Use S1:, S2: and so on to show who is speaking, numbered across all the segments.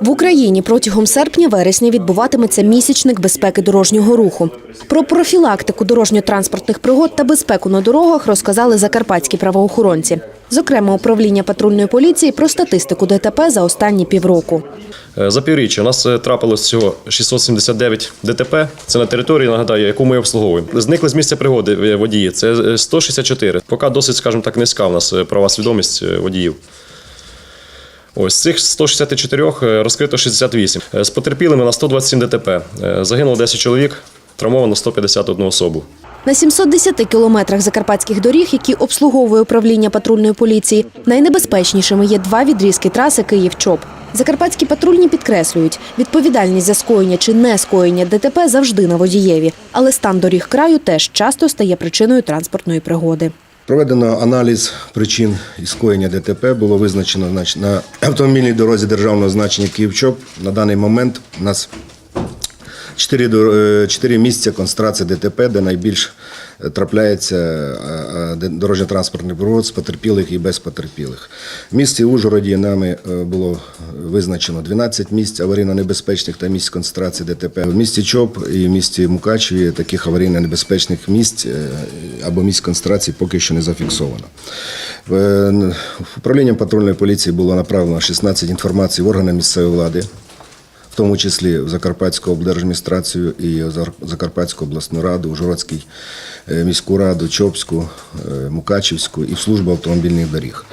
S1: В Україні протягом серпня-вересня відбуватиметься місячник безпеки дорожнього руху. Про профілактику дорожньо-транспортних пригод та безпеку на дорогах розказали закарпатські правоохоронці. Зокрема, управління патрульної поліції про статистику ДТП за останні півроку.
S2: Е, За півріччя у нас е, трапилось всього 679 ДТП. Це на території, нагадаю, яку ми обслуговуємо. Зникли з місця пригоди е, водії. Це е, 164. Поки досить, скажімо так, низька у нас права свідомість водіїв. Ось з цих 164 е, розкрито 68. Е, З потерпілими на 127 ДТП. Е, Загинуло 10 чоловік, травмовано 151 особу.
S1: На 710 кілометрах закарпатських доріг, які обслуговує управління патрульної поліції, найнебезпечнішими є два відрізки траси Київ-Чоп. Закарпатські патрульні підкреслюють, відповідальність за скоєння чи не скоєння ДТП завжди на водієві, але стан доріг краю теж часто стає причиною транспортної пригоди.
S3: Проведено аналіз причин і скоєння ДТП. Було визначено на автомобільній дорозі державного значення Київ-Чоп. На даний момент у нас чотири, дор- е, чотири місця концентрації ДТП, де найбільш трапляється е, е, дорожньо-транспортний пригод з потерпілих і без потерпілих. В місті Ужгороді нами е, було визначено 12 місць аварійно-небезпечних та місць концентрації ДТП. В місті Чоп і в місті Мукачеві таких аварійно-небезпечних місць або місць концентрації поки що не зафіксовано. Е, патрульної поліції було направлено 16 інформацій в органи місцевої влади тому числі в Закарпатську облдержадміністрацію і Закарпатську обласну раду, Ужгородський е, міську раду, Чопську, е, Мукачівську і в службу автомобільних доріг.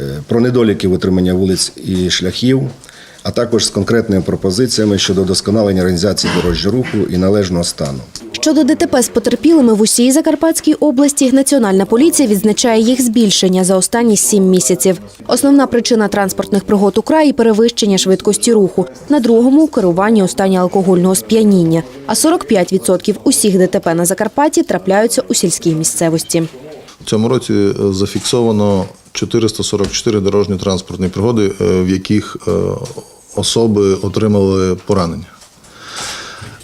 S3: Е, Про недоліки в вулиць і шляхів, а також з конкретними пропозиціями щодо вдосконалення організації дорожнього руху і належного стану.
S1: Щодо ДТП з потерпілими в усій Закарпатській області, Національна поліція відзначає їх збільшення за останні сім місяців. Основна причина транспортних пригод у краї – перевищення швидкості руху. На другому – керування у стані алкогольного сп'яніння. А 45% усіх ДТП на Закарпатті трапляються у сільській місцевості.
S4: В цьому році е, зафіксовано 444 дорожньо-транспортні пригоди, е, в яких е, особи отримали поранення.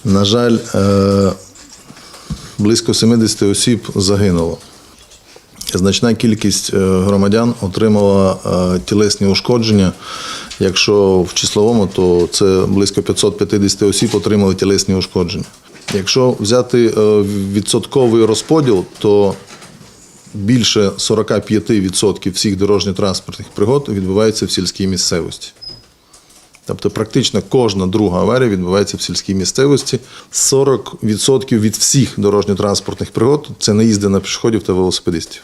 S4: На жаль, близько 70 осіб загинуло. Значна кількість е, громадян отримала е, тілесні ушкодження. Якщо в числовому, то це близько 550 осіб отримали тілесні ушкодження. Якщо взяти е, відсотковий розподіл, то більше 45% всіх дорожньо-транспортних пригод відбувається в сільській місцевості. Тобто практично кожна друга аварія відбувається в сільській місцевості. 40% від всіх дорожньо-транспортних пригод це наїзди на пішоходів та велосипедистів.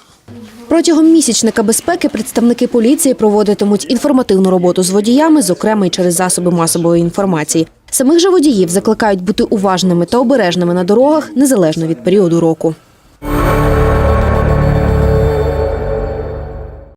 S1: Протягом місячника безпеки представники поліції проводитимуть інформативну роботу з водіями, зокрема й через засоби масової інформації. Самих же водіїв закликають бути уважними та обережними на дорогах незалежно від періоду року.